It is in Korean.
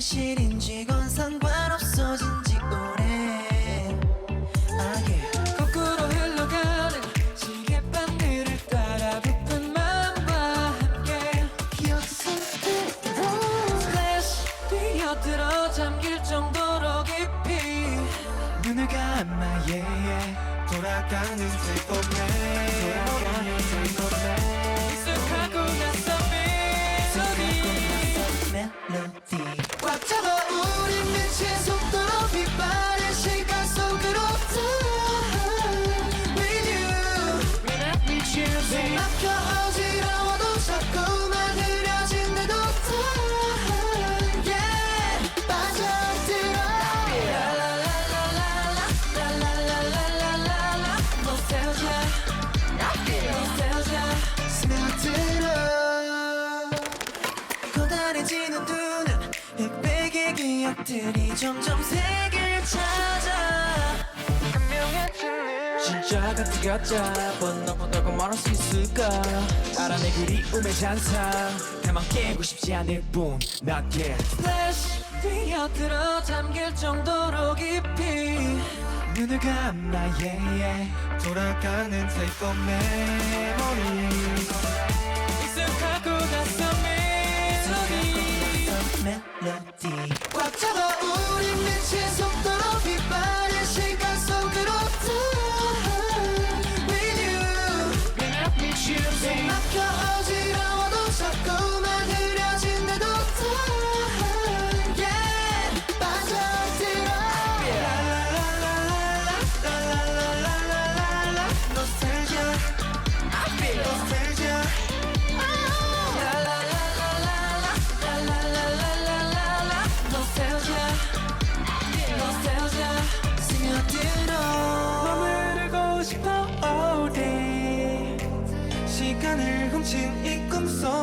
현실인지 건 상관없어진 지 오래. 아, yeah. 거꾸로 흘러가는 시계바늘을 따라 부푼 마음과 함께. 기억 속으로 슬래시 뛰어들어 잠길 정도로 깊이. 눈을 감아 yeah, yeah. 돌아가는 슬픔에. 돌아가는 슬픔에 꽉 잡아 우리 기억들이 점점 색을 찾아. 진짜 같은 가짜 뻔 너무나고 말할 수 있을까? 알아 내 그리움의 잔상. 다만 깨고 싶지 않을 뿐 Not yet. Flash 뛰어들어 잠길 정도로 깊이. 눈을 감아 yeah, yeah. 돌아가는 슬픔 메 멜로디 꽉 잡아 시간을 훔친 이 꿈속에